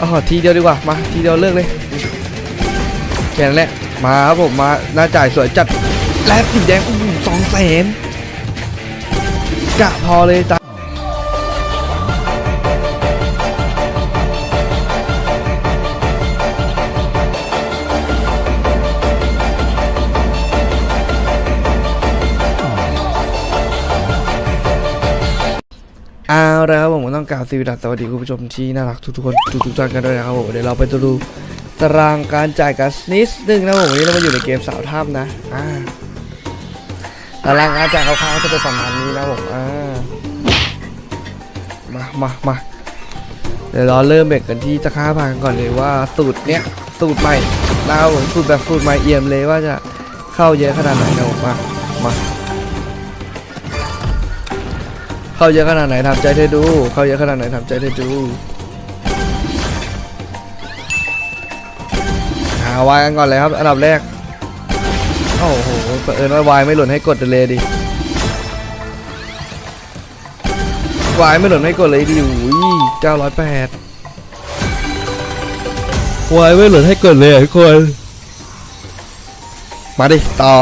อ๋อทีเดียวดีกว่า มาทีเดียวเลิกเลยแค่นั้นแหละ มาครับผมมาหน้าจ่ายสวยจัด แลบสีแดงอู้สองแสนกะพอเลยจ้ะ เอาละครับผมต้องกล่าวสวัสดีสวัสดีคุณผู้ชมที่น่ารักทุกๆคนทุกๆท่านกันด้วยนะครับผมเดี๋ยวเราไปดูตารางการจ่ายกันนิดนึงนะผมวันนี้เรามาอยู่ในเกมสาวถ้ำนะอ่าตารางการจ่ายคร่าวๆจะเป็นประมาณนี้นะผมอ่ามามามาเดี๋ยวเราเริ่มเบรกกันที่ตะค่าพังก่อนเลยว่าสูตรเนี้ยสูตรใหม่เราผมสูตรแบบสูตรใหม่เอี่ยมเลยว่าจะเข้าเยอะขนาดไหนนะผมมามา เข้าเยอะขนาดไหนทำใจเธอดู เข้าเยอะขนาดไหนทำใจเธอดูหาวายกันก่อนเลยครับอันดับแรก โอ้โหเอิญว่าวายไม่หล่นให้กดเลยดิวายไม่หล่นให้กดเลยดิอุ้ยเก้าร้อยแปดวายไม่หล่นให้กดเลยทุกคน มาดิ ต่อ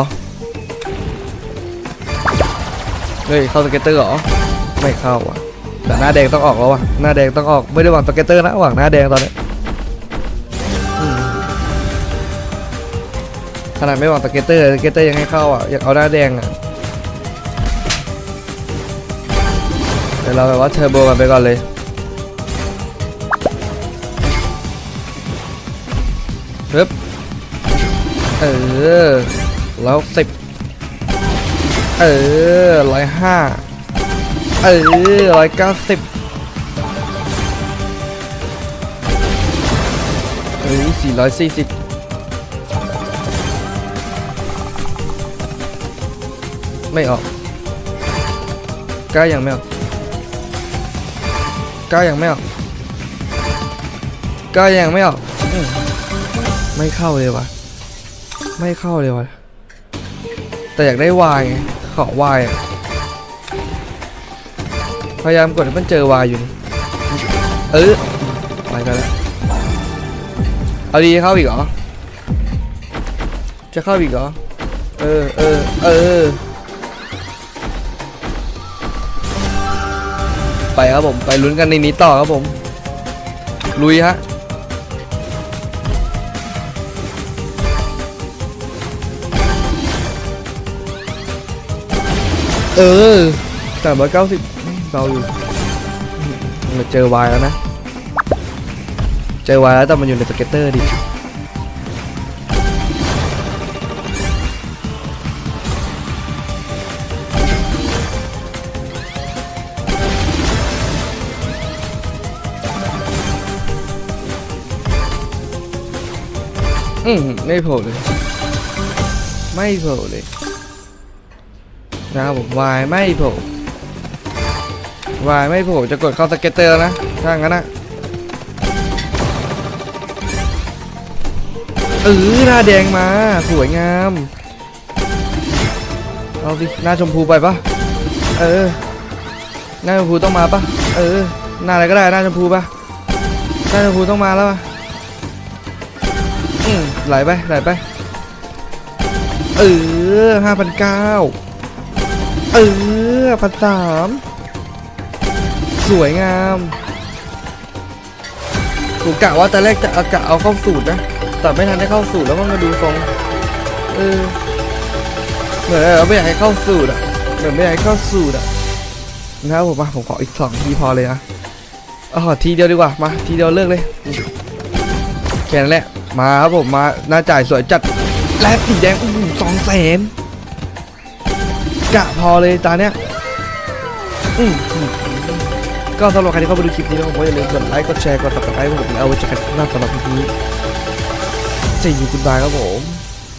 เฮ้ย เข้าสเก็ตเตอร์เหรอ ไม่เข้าอะ แต่หน้าแดงต้องออกแล้วว่ะ หน้าแดงต้องออก ไม่ได้หวังสเก็ตเตอร์นะหวังหน้าแดงตอนนี้ขนาดไม่หวังสเก็ตเตอร์สเก็ตเตอร์ยังให้เข้าอะ อยากเอาหน้าแดงอะเดี๋ยวเราแบบว่าเทอร์โบกันไปก่อนเลยปึ๊บเออแล้วสิบเออร้อยห้า เออร้อยเก้าสิบเอ้ยสี่ร้อยสี่สิบไม่ออกก้ายังไม่ออกก้ายังไม่ออกก้ายังไม่ออกไม่เข้าเลยวะไม่เข้าเลยวะแต่อยากได้วายไงขอวายอะ พยายามกดให้มันเจอวายอยู่นี่เออไปกันแล้วเอาดีเข้าอีกเหรอ จะเข้าอีกเหรอ เออเออเออ ไปครับผม ไปลุ้นกันในนี้ต่อครับผม ลุยฮะเออสามร้อยเก้าสิบ เบาอยู่มันเจอวายแล้วนะ เจอวายแล้วแต่มันอยู่ในสเก็ตเตอร์ดิอืมไม่โผล่เลย ไม่โผล่เลยนะครับผมวายไม่โผล่ วายไม่ผล่จะกดเข้าสเก็ตเตอร์นะถ้างั้นนะเออหน้าแดงมา สวยงาม เอาสิหน้าชมพูไปปะเออ หน้าชมพูต้องมาปะเออ หน้าอะไรก็ได้หน้าชมพูปะหน้าชมพูต้องมาแล้วปะอืมไหลไปไหลไป เออห้าพันเก้าเออพันสาม สวยงามกูกะว่าตอนแรกจะเอากะเอาเข้าสูตรนะ แต่ไม่ทันได้เข้าสูตรแล้วมันมาดูทรงเออเหมือนเราไม่อยากให้เข้าสูตรอะเหมือนไม่อยากให้เข้าสูตรอะนะครับผมมาผมขออีกสองทีพอเลยนะอ๋อทีเดียวดีกว่ามาทีเดียวเลิกเลยแค่นั้นแหละมาครับผมมาหน้าจ่ายสวยจัดแลบสีแดงอู้สองแสนกะพอเลยตาเนี้ยอืม ก็สำหรับใครที่เข้ามาดูคลิปนี้นะผมก็อย่าลืมกดไลค์ กดแชร์ กดติดตามให้ผมแล้วไว้เจอกันหน้าสำหรับคลิปนี้จะอยู่คุณบายครับผม